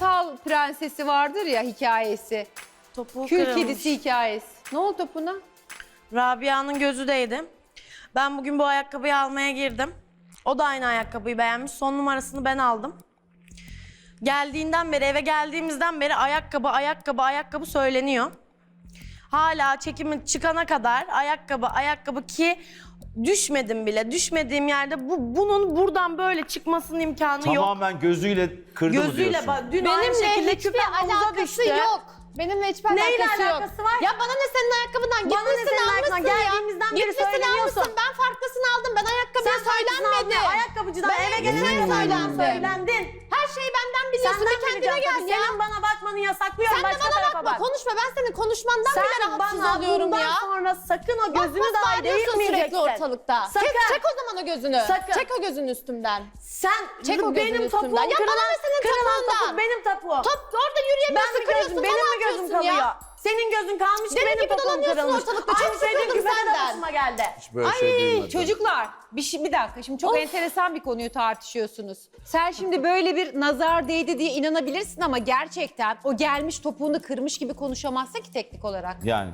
masal prensesi vardır ya hikayesi. Topuğu Kül kırılmış. kedisi hikayesi. Ne oldu topuna? Rabia'nın gözü değdi. Ben bugün bu ayakkabıyı almaya girdim. O da aynı ayakkabıyı beğenmiş. Son numarasını ben aldım. Geldiğinden beri, eve geldiğimizden beri ayakkabı, ayakkabı, ayakkabı söyleniyor. Hala çekimin çıkana kadar ayakkabı, ayakkabı ki düşmedim bile. Düşmediğim yerde bu bunun buradan böyle çıkmasının imkanı yok. Tamamen gözüyle kırdı mı Gözüyle diyorsun? bak dün aynı Benimle şekilde hiçbir küpem havuza alakası düştü. yok. Benimle hiçbir Neyle alakası, alakası yok. var? Ya bana ne senin ayakkabından Bana ne gitmişsin senin almışsın ayakkabından? ya. Geldiğimizden beri Gitmişsin söyleniyorsun. almışsın. Ben farklısını aldım. Ben ayakkabıya Sen söylenmedi. söylenmedi. Ayakkabıcıdan Ben eve evde getirene sen söylen söylendin. Her şeyi benden biliyorsun. Senden bir kendine bileceğim gel tabii. ya. Senin bana bakmanı yasaklıyorum. Sen de Başka bana tarafa bakma. bak. Konuşma. Ben senin konuşmandan bile Sen rahatsız bana oluyorum bundan ya. sonra sakın o gözünü bak, dahi bağırıyorsun sürekli değirmeyeceksin. ortalıkta. Sakın. Çek, çek o zaman o gözünü. Sakın. Çek o gözünü üstümden. Sen Çek o gözünü benim üstümden. topuğum Ya bana kırılan, ne senin kırılan benim topuğum. Top orada ben yürüyemiyorsun. mi kırıyorsun. benim mi gözüm atıyorsun ya. kalıyor? Senin gözün kalmış ki Benim benim gibi topuğum dolanıyorsun kırılmış. ortalıkta. Çok Aynı şey sıkıldım küpede de senden. başıma geldi. Hiç böyle şey duymadım. Çocuklar bir, şey, bir dakika şimdi çok enteresan bir konuyu tartışıyorsunuz. Sen şimdi böyle bir nazar değdi diye inanabilirsin ama gerçekten o gelmiş topuğunu kırmış gibi konuşamazsın ki teknik olarak. Yani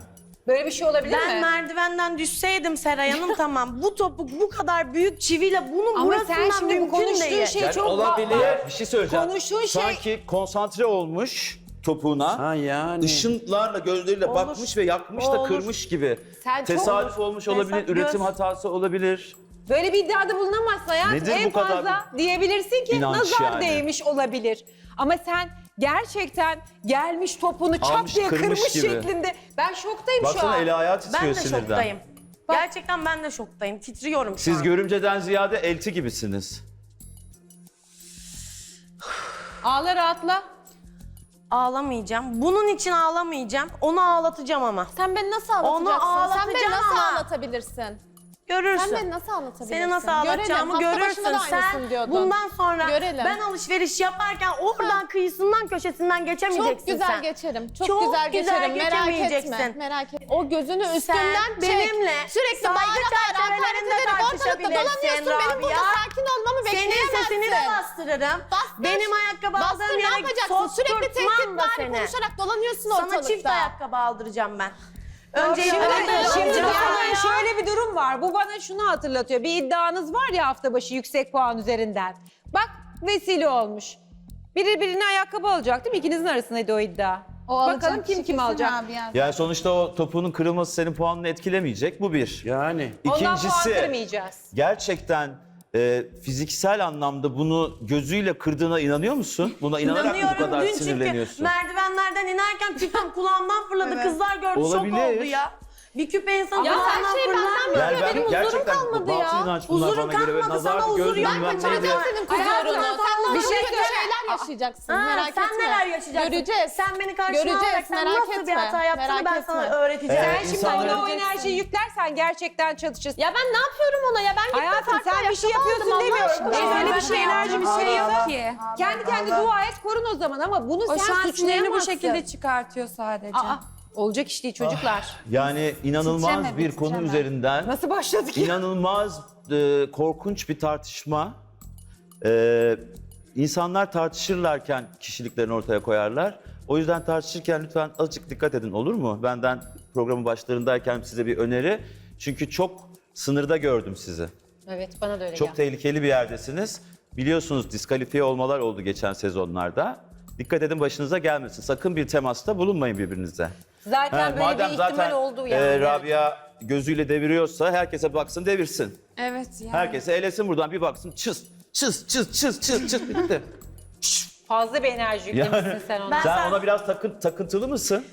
Böyle bir şey olabilir Ben mi? merdivenden düşseydim Seray Hanım tamam. Bu topuk bu kadar büyük çiviyle bunun Ama burasından sen şimdi bu mümkün konuştuğun değil. şey Yani çok olabilir. Bir şey söyleyeceğim. Konuştuğun şey- Sanki konsantre olmuş topuğuna. Ha yani. Işınlarla gözleriyle Olur. bakmış ve yakmış da Olur. kırmış gibi. Sen çok- Tesadüf olmuş olabilir, üretim göz- hatası olabilir. Böyle bir iddiada bulunamazsın hayatım. Nedir en bu kadar fazla diyebilirsin ki inanç nazar yani? değmiş olabilir. Ama sen gerçekten gelmiş topunu çap Almış, diye kırmış kırmış gibi. şeklinde. Ben şoktayım şu Baksana an. eli ayağı titriyor Ben de sinirden. şoktayım. Gerçekten ben de şoktayım. Titriyorum şu Siz an. görümceden ziyade elti gibisiniz. Ağla rahatla. Ağlamayacağım. Bunun için ağlamayacağım. Onu ağlatacağım ama. Sen beni nasıl ağlatacaksın? Sen beni ağlatacağım nasıl ama. ağlatabilirsin? Görürsün. Sen beni nasıl ağlatabilirsin? Seni nasıl Görelim. Hafta başında görürsün. da Sen aynısını diyordun. bundan sonra Görelim. ben alışveriş yaparken oradan kıyısından köşesinden geçemeyeceksin Çok güzel sen. geçerim. Çok, Çok güzel, güzel geçerim. Merak etme. geçemeyeceksin. Merak etme. O gözünü üstümden çek. benimle Sürekli saygı bağıra bağıra hakaret çerçevelerinde ederek ortalıkta tartışabilirsin dolanıyorsun. Benim burada Rabia. sakin olmamı Senin bekleyemezsin. sesini de bastırırım. Bastır. Benim ayakkabı Bastır aldığım ne yere yapacaksın? Sürekli sokturtmam da tehdit seni. konuşarak dolanıyorsun Sana ortalıkta. çift ayakkabı aldıracağım ben. Önce Şimdi, şimdi şöyle bir durum var. Bu bana şunu hatırlatıyor. Bir iddianız var ya hafta başı yüksek puan üzerinden. Bak vesile olmuş. Biri birine ayakkabı alacak değil mi? İkinizin arasındaydı o iddia. Bakalım kim kim alacak. Yani sonuçta o topuğunun kırılması senin puanını etkilemeyecek. Bu bir. Yani. Ondan puan İkincisi kırmayacağız. gerçekten e, fiziksel anlamda bunu gözüyle kırdığına inanıyor musun? Buna inanarak mı bu kadar dün çünkü sinirleniyorsun? merdivenlerden inerken küpem kulağımdan fırladı. Kızlar gördü Olabilir. şok oldu ya. Bir küpe insan Ya kulağından her şey fırlar benden mı? böyle. Yani ben benim huzurum gerçekten kalmadı ya. inanç bunlar Huzurum bana göre ve kalmadı, nazar sana huzur yok. bilmem Ben kaçıracağım neydi. senin huzurunu. sen Bir nasıl şey bir şeyler yaşayacaksın. Ha, merak sen etme. neler yaşayacaksın? Göreceğiz. Sen beni karşına Göreceğiz, alaraktan merak nasıl bir etme. hata yaptığını Merak ben etme. sana öğreteceğim. Ee, Sen şimdi insanlar- ona o enerjiyi yüklersen gerçekten çatışırsın. Ya ben ne yapıyorum ona ya? Ben gittim Hayatım sen bir şey yapıyorsun demiyorum. aşkına. Öyle bir şey enerji bir şey yok ki. Kendi kendi dua et korun o zaman ama bunu O sen suçlayamazsın. bu şekilde çıkartıyor sadece. Aa, olacak iş değil çocuklar. Yani inanılmaz Titreme, bir bir konu titreme. üzerinden Nasıl başladık ya? inanılmaz e, korkunç bir tartışma. E, insanlar tartışırlarken kişiliklerini ortaya koyarlar. O yüzden tartışırken lütfen azıcık dikkat edin olur mu? Benden programın başlarındayken size bir öneri. Çünkü çok sınırda gördüm sizi. Evet bana da öyle Çok geldi. tehlikeli bir yerdesiniz. Biliyorsunuz diskalifiye olmalar oldu geçen sezonlarda. Dikkat edin başınıza gelmesin. Sakın bir temasta bulunmayın birbirinize. Zaten Ha, böyle bir ihtimal zaten oldu e, yani. Rabia gözüyle deviriyorsa herkese baksın devirsin. Evet yani. Herkese elesin buradan bir baksın çıs çıs çıs çıs çıs çıs bitti. Fazla bir enerji yüklemişsin sen ona. Ben- Sen sen- ona biraz takın, takıntılı mısın?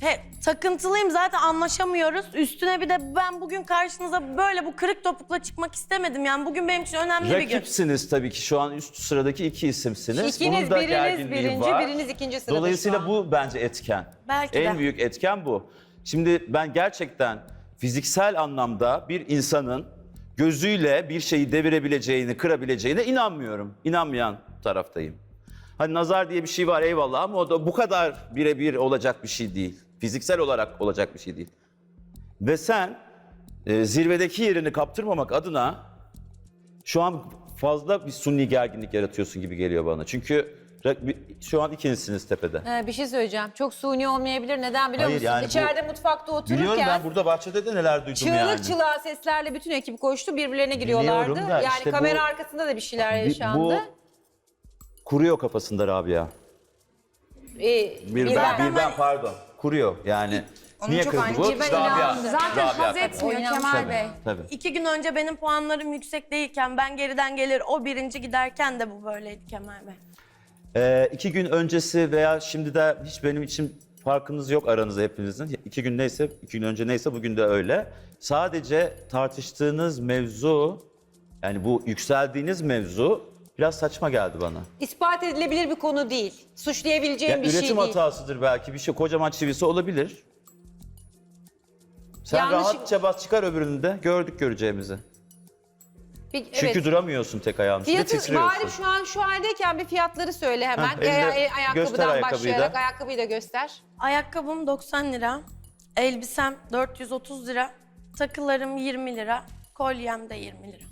He, takıntılıyım zaten anlaşamıyoruz. Üstüne bir de ben bugün karşınıza böyle bu kırık topukla çıkmak istemedim. Yani bugün benim için önemli bir gün. Rakipsiniz tabii ki şu an üst sıradaki iki isimsiniz. İkiniz Bunun da biriniz gerginliği birinci, var. biriniz ikinci sırada Dolayısıyla an. bu bence etken. Belki en de. büyük etken bu. Şimdi ben gerçekten fiziksel anlamda bir insanın gözüyle bir şeyi devirebileceğini, kırabileceğine inanmıyorum. İnanmayan taraftayım. Hani nazar diye bir şey var eyvallah ama o da bu kadar birebir olacak bir şey değil. Fiziksel olarak olacak bir şey değil. Ve sen e, zirvedeki yerini kaptırmamak adına şu an fazla bir sunni gerginlik yaratıyorsun gibi geliyor bana. Çünkü Şu an ikinizsiniz tepede. Ee, bir şey söyleyeceğim. Çok suni olmayabilir. Neden biliyor Hayır, musun? yani bu- İçeride mutfakta otururken Biliyorum ben burada bahçede de neler duydum çığlık yani. çığlığa seslerle bütün ekip koştu. Birbirlerine giriyorlardı. Da yani işte bu- kamera arkasında da bir şeyler Bir- yaşandı. Bu kuruyor kafasında Rabia. Ee, Bir ben, bir ben pardon. Kuruyor yani. Niye çok kırdı aynı bu? şey ben inandım. Zaten Rabia haz tabii. etmiyor Kemal Tabii, Bey. Tabii. İki gün önce benim puanlarım yüksek değilken ben geriden gelir o birinci giderken de bu böyleydi Kemal Bey. Ee, iki gün öncesi veya şimdi de hiç benim için farkınız yok aranızda hepinizin. İki gün neyse, iki gün önce neyse bugün de öyle. Sadece tartıştığınız mevzu, yani bu yükseldiğiniz mevzu biraz saçma geldi bana. ispat edilebilir bir konu değil. Suçlayabileceğim Ya bir şey üretim değil. hatasıdır belki bir şey kocaman çivisi olabilir. Sen Yanlış- rahatça bas çıkar öbürünü de gördük göreceğimizi. Bir- Çünkü evet. duramıyorsun tek ayağın üstünde Fiyatı titriyorsun. bari şu an şu haldeyken bir fiyatları söyle hemen. Ay- ay- göster ayakkabıdan ayakkabıyı da. başlayarak ayakkabıyı da göster. Ayakkabım 90 lira, elbisem 430 lira, takılarım 20 lira, kolyem de 20 lira.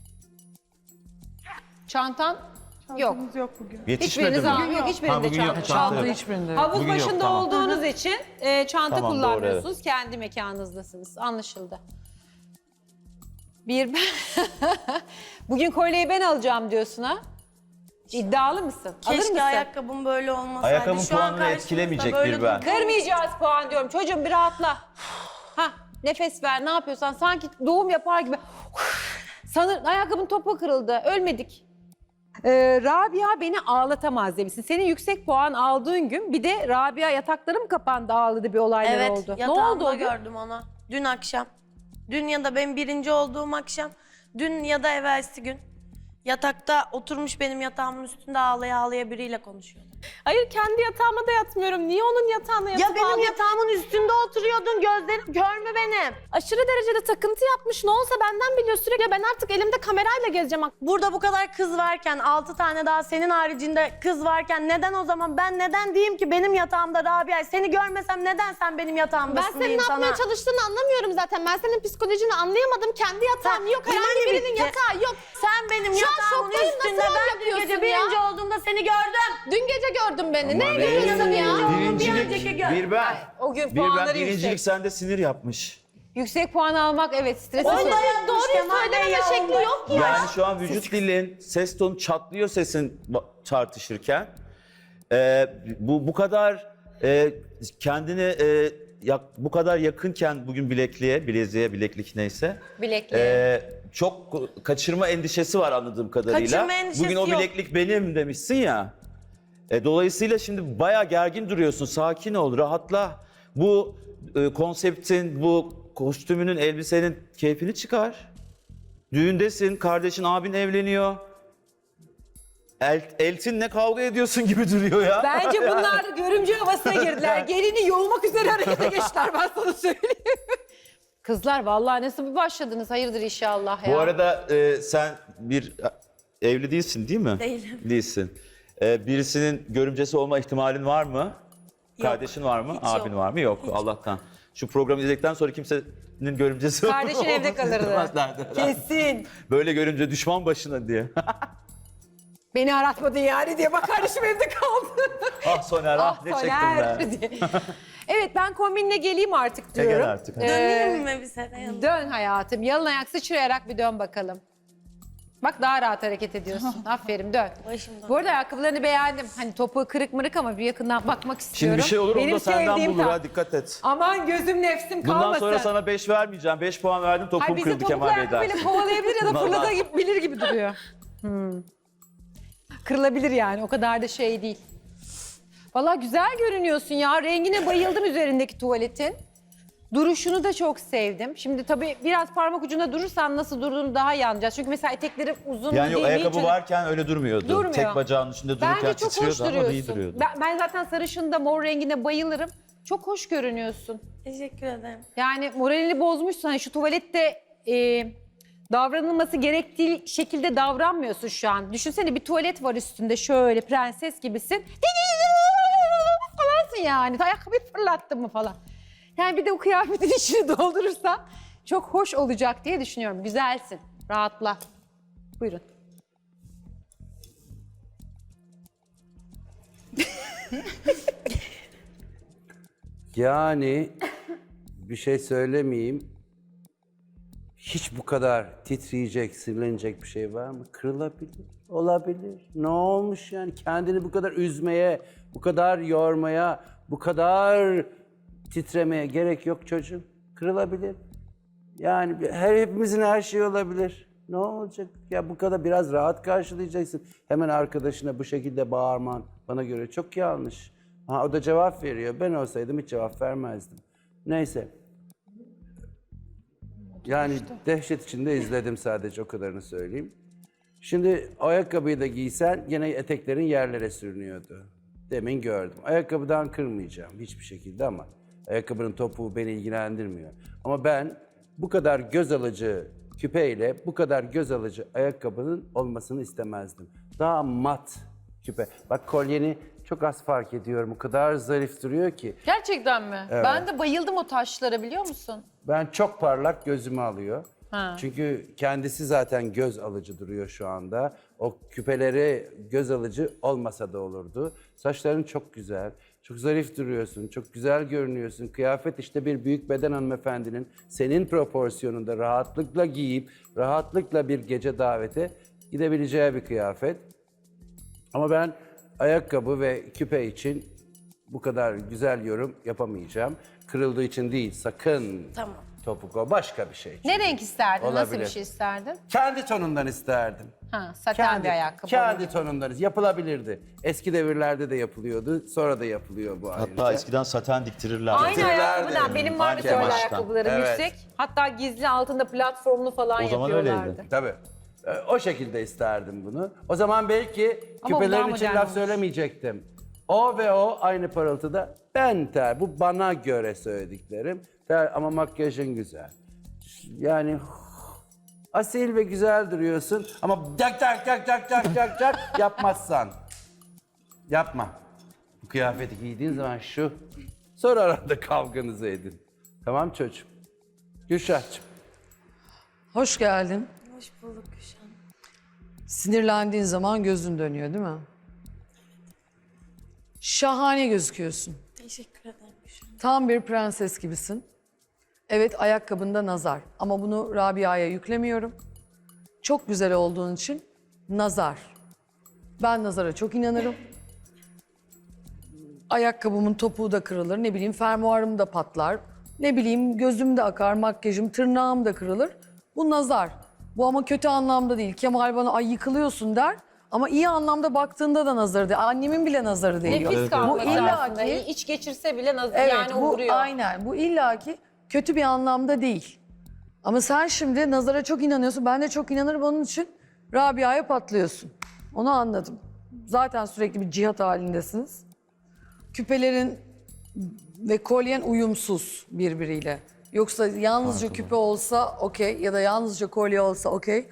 Çantan yok. Yetişmedi Hiçbiriniz mi? al- yok. Ha, Hiçbirinde bugün yok çanta. çanta yok. hiçbirinde. Havuz Bugün yok, başında tamam. olduğunuz için e, çanta Tamam, doğru, kullanmıyorsunuz. Kendi mekanınızdasınız. Anlaşıldı. Bir ben... Bugün kolyeyi ben alacağım diyorsun ha? İddialı mısın? Alır Keşke mısın? ayakkabım böyle olmasaydı. Ayakkabın Şu an puanını etkilemeyecek böyle bir ben. Kırmayacağız puan diyorum. Çocuğum bir rahatla. Ha nefes ver ne yapıyorsan sanki doğum yapar gibi. Sanır ayakkabın topu kırıldı. Ölmedik. Ee, Rabia beni ağlatamaz demişsin. Senin yüksek puan aldığın gün bir de Rabia yataklarım kapandı ağladı bir olaylar Evet, oldu. Ne yatağımda oldu o gün? gördüm onu. Dün akşam. Dün ya da benim birinci olduğum akşam. Dün ya da evvelsi gün. Yatakta oturmuş benim yatağımın üstünde ağlaya ağlaya biriyle konuşuyordu. Hayır kendi yatağıma da yatmıyorum. Niye onun yatağına yatıp Ya benim ağlayıp- yatağımın üstünde oturuyordun gözlerim kör mü benim? Aşırı derecede takıntı yapmış. Ne olsa benden biliyor sürekli. Ben artık elimde kamerayla gezeceğim. Burada bu kadar kız varken, altı tane daha senin haricinde kız varken neden o zaman ben neden diyeyim ki benim yatağımda Rabia? Seni görmesem neden sen benim Ben yatağımdasın senin ne diyeyim yapmaya sana? çalıştığını anlamıyorum zaten. Ben senin psikolojini anlayamadım. Kendi yatağım yok. Yine Herhangi birinin bitti? yatağı yok. Sen benim Şu şoktayım. Nasıl üstünde ben dün gece ya? birinci olduğumda seni gördüm. Dün gece gördün beni. Ne görüyorsun ya? Birincilik, Bir ben. O gün Bir ben, puanları birincilik yüksek. sende sinir yapmış. Yüksek puan almak evet stres. Onda açıcı. yapmış Doğruyu Kemal Bey söylememe ya, şekli yok ya. Yani şu an vücut dilin, ses tonu çatlıyor sesin ba- tartışırken. Ee, bu bu kadar e, kendini e, yak- bu kadar yakınken bugün bilekliğe, bileziğe, bileklik neyse. Bilekliğe. e, çok kaçırma endişesi var anladığım kadarıyla. Kaçırma endişesi bugün o yok. bileklik benim demişsin ya. E, dolayısıyla şimdi bayağı gergin duruyorsun. Sakin ol, rahatla. Bu e, konseptin, bu kostümünün, elbisenin keyfini çıkar. Düğündesin, kardeşin, abin evleniyor. El, eltinle kavga ediyorsun gibi duruyor ya. Bence bunlar görümce havasına girdiler. Gelini yoğulmak üzere harekete geçtiler ben sana söyleyeyim. Kızlar vallahi nasıl bir başladınız hayırdır inşallah ya. Bu arada e, sen bir e, evli değilsin değil mi? Değilim. Değilsin. E, birisinin görümcesi olma ihtimalin var mı? Kardeşin var mı? Hiç Abin yok. var mı? Yok Allah'tan. Şu programı izledikten sonra kimsenin görümcesi Kardeşin evde kalırdı. istemezlerdi. Kesin. Böyle görünce düşman başına diye. Beni aratmadın yani diye bak kardeşim evde kaldı. ah Soner ah, ah ne çektim Soner ben. diye. evet ben kombinle geleyim artık E, gel diyorum. artık. Ee, Döneyim mi bir sene? Dön hayatım. Yalın ayak sıçrayarak bir dön bakalım. Bak daha rahat hareket ediyorsun. Aferin dön. Başımdan. Bu arada ayakkabılarını beğendim. Hani topu kırık mırık ama bir yakından bakmak Şimdi istiyorum. bir şey olur onu Benim da senden sevdiğim bulur ha dikkat et. Aman gözüm nefsim Bundan kalmasın. sonra sana 5 vermeyeceğim. 5 puan verdim topum Hayır bizi kırıldı topuklu Kemal Bey ayakkabıyla dersin. kovalayabilir ya da fırlatabilir gibi duruyor. Hmm. Kırılabilir yani o kadar da şey değil. Valla güzel görünüyorsun ya. Rengine bayıldım üzerindeki tuvaletin. Duruşunu da çok sevdim. Şimdi tabii biraz parmak ucunda durursan nasıl durduğunu daha iyi anlayacağız. Çünkü mesela eteklerim uzun Yani değil. o ayakkabı vinçli- varken öyle durmuyordu. Durmuyor. Tek bacağının üstünde dururken Bence çok hoş titriyordu ama iyi duruyorsun. duruyordu. Ben, ben zaten sarışında mor rengine bayılırım. Çok hoş görünüyorsun. Teşekkür ederim. Yani moralini bozmuşsun. Hani şu tuvalette e, davranılması gerektiği şekilde davranmıyorsun şu an. Düşünsene bir tuvalet var üstünde şöyle prenses gibisin. Falansın yani. Ayakkabıyı fırlattın mı falan. Yani bir de o kıyafetin içini doldurursan çok hoş olacak diye düşünüyorum. Güzelsin. Rahatla. Buyurun. Yani bir şey söylemeyeyim. Hiç bu kadar titreyecek, sinirlenecek bir şey var mı? Kırılabilir, olabilir. Ne olmuş yani? Kendini bu kadar üzmeye, bu kadar yormaya, bu kadar titremeye gerek yok çocuğum. Kırılabilir. Yani her hepimizin her şeyi olabilir. Ne olacak? Ya bu kadar biraz rahat karşılayacaksın. Hemen arkadaşına bu şekilde bağırman bana göre çok yanlış. Ha, o da cevap veriyor. Ben olsaydım hiç cevap vermezdim. Neyse. Yani dehşet içinde izledim sadece o kadarını söyleyeyim. Şimdi ayakkabıyı da giysen gene eteklerin yerlere sürünüyordu. Demin gördüm. Ayakkabıdan kırmayacağım hiçbir şekilde ama ayakkabının topuğu beni ilgilendirmiyor. Ama ben bu kadar göz alıcı küpeyle bu kadar göz alıcı ayakkabının olmasını istemezdim. Daha mat küpe. Bak kolyeni çok az fark ediyorum. O kadar zarif duruyor ki. Gerçekten mi? Ben de bayıldım o taşlara biliyor musun? Ben çok parlak gözümü alıyor. Ha. Çünkü kendisi zaten göz alıcı duruyor şu anda. O küpeleri göz alıcı olmasa da olurdu. Saçların çok güzel. Çok zarif duruyorsun. Çok güzel görünüyorsun. Kıyafet işte bir büyük beden hanımefendinin senin proporsiyonunda rahatlıkla giyip rahatlıkla bir gece davete gidebileceği bir kıyafet. Ama ben ayakkabı ve küpe için bu kadar güzel yorum yapamayacağım. Kırıldığı için değil, sakın Tamam. topuk o başka bir şey. Ne renk isterdin? Nasıl Olabilir. bir şey isterdin? Kendi tonundan isterdim. Ha, saten bir ayakkabı. Kendi tonundan yapılabilirdi. Eski devirlerde de yapılıyordu, sonra da yapılıyor bu Hatta ayrıca. eskiden saten diktirirlerdi. Aynı Getirlerdi. ayakkabıdan. Benim vardı Aynı böyle kumaştan. ayakkabılarım Evet. yüksek. Hatta gizli altında platformlu falan O zaman yapıyorlardı. öyleydi. Tabii. Ee, O şekilde isterdim bunu. O zaman belki Ama bu küpelerin daha için modern laf olmuş. söylemeyecektim. O ve o aynı parıltıda ben ter. Bu bana göre söylediklerim. Ter ama makyajın güzel. Yani asil ve güzel duruyorsun ama tak tak tak tak tak tak tak yapmazsan. Yapma. Bu kıyafeti giydiğin zaman şu. Sonra arada kavganızı edin. Tamam çocuğum. Gülşah'cığım. Hoş geldin. Hoş bulduk Gülşen. Sinirlendiğin zaman gözün dönüyor değil mi? Şahane gözüküyorsun. Teşekkür ederim. Tam bir prenses gibisin. Evet ayakkabında nazar ama bunu Rabia'ya yüklemiyorum. Çok güzel olduğun için nazar. Ben nazara çok inanırım. Ayakkabımın topuğu da kırılır, ne bileyim fermuarım da patlar. Ne bileyim gözüm de akar, makyajım, tırnağım da kırılır. Bu nazar. Bu ama kötü anlamda değil. Kemal bana ay yıkılıyorsun der. Ama iyi anlamda baktığında da nazarı değil. Annemin bile nazarı değil. Nefis Bu kalması illa aslında. ki- İç geçirse bile naz- Evet yani bu uğruyor. aynen bu illaki kötü bir anlamda değil. Ama sen şimdi nazara çok inanıyorsun. Ben de çok inanırım onun için Rabia'ya patlıyorsun. Onu anladım. Zaten sürekli bir cihat halindesiniz. Küpelerin ve kolyen uyumsuz birbiriyle. Yoksa yalnızca küpe olsa okey ya da yalnızca kolye olsa okey.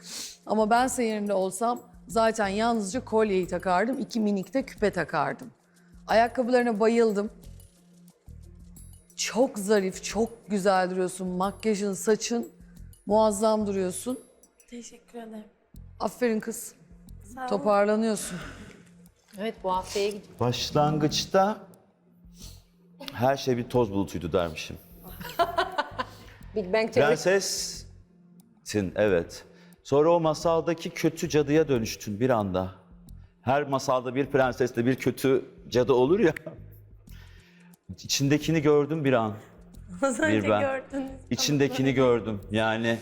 Ama ben senin yerimde olsam zaten yalnızca kolyeyi takardım. iki minik de küpe takardım. Ayakkabılarına bayıldım. Çok zarif, çok güzel duruyorsun. Makyajın, saçın muazzam duruyorsun. Teşekkür ederim. Aferin kız. Sağ ol. Toparlanıyorsun. Evet bu haftaya gidiyor. Başlangıçta her şey bir toz bulutuydu dermişim. Big Bang Theory. Prensessin evet. Sonra o masaldaki kötü cadıya dönüştün bir anda. Her masalda bir prenseste bir kötü cadı olur ya. İçindekini gördüm bir an. Az önce Bir ben. gördünüz. İçindekini gördüm. Yani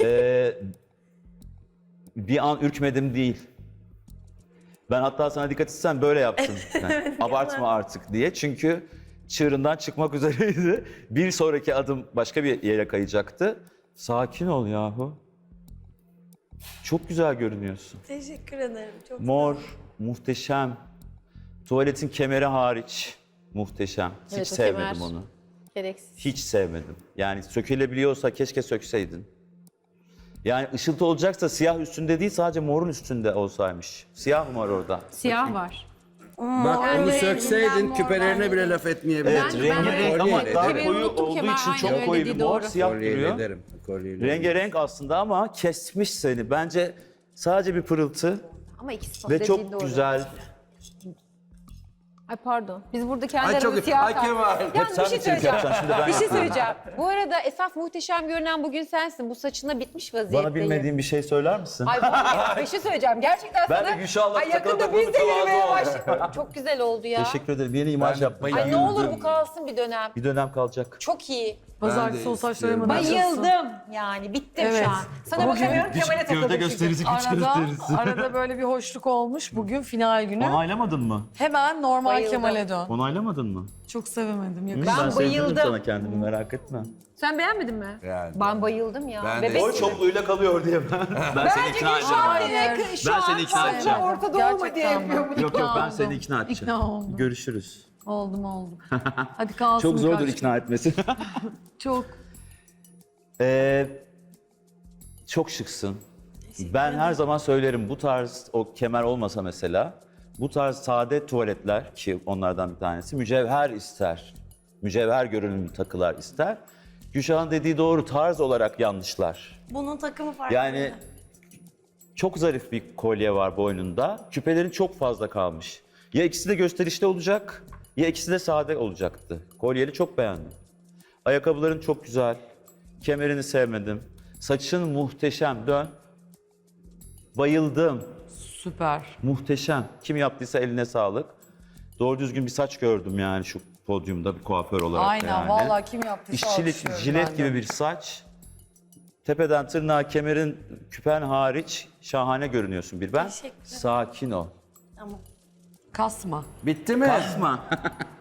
eee, bir an ürkmedim değil. Ben hatta sana dikkat etsen böyle yaptım. Yani, abartma artık diye. Çünkü çığırından çıkmak üzereydi. Bir sonraki adım başka bir yere kayacaktı. Sakin ol yahu. Çok güzel görünüyorsun. Teşekkür ederim. Çok Mor, muhteşem. Tuvaletin kemeri hariç muhteşem. Hiç Evet, o sevmedim kemer. onu. Gereksiz. Hiç sevmedim. Yani sökülebiliyorsa keşke sökseydin. Yani ışıltı olacaksa siyah üstünde değil sadece morun üstünde olsaymış. Siyah mı var orada? Siyah var. Bak onu sökseydin küpelerine bile laf etmeyebilirdin. Evet rengi renk ama Kolyeyle daha koyu unuttum olduğu için aynen çok öyle koyu bir dediği mor doğru. siyah Kolyeyle duruyor. derim. Kolyeyle. Rengarenk aslında ama kesmiş seni. Bence sadece bir pırıltı Ama ikisi ve çok güzel Ay pardon. Biz burada kendi Ay aramızda çok siyah Ay kaldık. Kemal. Sen bir şey söyleyeceğim. yapacaksın? Şimdi ben bir şey söyleyeceğim. Bu arada esas muhteşem görünen bugün sensin. Bu saçına bitmiş vaziyetteyim. Bana bilmediğin bir şey söyler misin? Ay bu- bir şey söyleyeceğim. Gerçekten Ben sana... de Gülşah'la Ay takıla yakında takıla biz de mütevazı yürümeye oldum. başladık. Çok güzel oldu ya. Teşekkür ederim. Yeni imaj yapmayı. Ay ne olur bu kalsın bir dönem. Bir dönem kalacak. Çok iyi. Pazartesi o saçları hemen açılsın. Bayıldım. Yani bittim Evet. şu an. Sana Bugün bakamıyorum Kemal'e takıldım çünkü. Arada, arada böyle bir hoşluk olmuş. Bugün final günü. Onaylamadın mı? Hemen normal Bayıldım. Kemal'e dön. Onaylamadın mı? Çok sevemedim. Yakışıklı. Ben sevdirdim bayıldım. sana kendimi merak etme. Sen beğenmedin mi? Yani. Ben bayıldım ya. Ben de- Bebek gibi. çokluğuyla kalıyor diye ben. ben seni ikna edeceğim. şu Ben an seni ikna edeceğim. ortada olma diye Gerçekten yapıyor bunu. Yok yok ben seni ikna edeceğim. İkna oldum. Görüşürüz. Oldum oldum. Hadi kalsın Çok zordur birkaç ikna etmesi. Çok. Ee, çok şıksın. Ben her zaman söylerim bu tarz o kemer olmasa mesela bu tarz sade tuvaletler ki onlardan bir tanesi mücevher ister. Mücevher görünümlü takılar ister. Gülşah'ın dediği doğru tarz olarak yanlışlar. Bunun takımı farklı. Yani çok zarif bir kolye var boynunda. Küpelerin çok fazla kalmış. Ya ikisi de gösterişli olacak ya ikisi de sade olacaktı. Kolyeni çok beğendim. Ayakkabıların çok güzel. Kemerini sevmedim. Saçın muhteşem. Dön. Bayıldım. Süper. Muhteşem. Kim yaptıysa eline sağlık. Doğru düzgün bir saç gördüm yani şu podyumda bir kuaför olarak Aynen yani. vallahi kim yaptıysa İşçilik, alkışlıyorum jilet ben de. gibi bir saç. Tepeden tırnağa kemerin küpen hariç şahane görünüyorsun bir ben. Teşekkür ederim. Sakin ol. Tamam. Kasma. Bitti mi? Basma.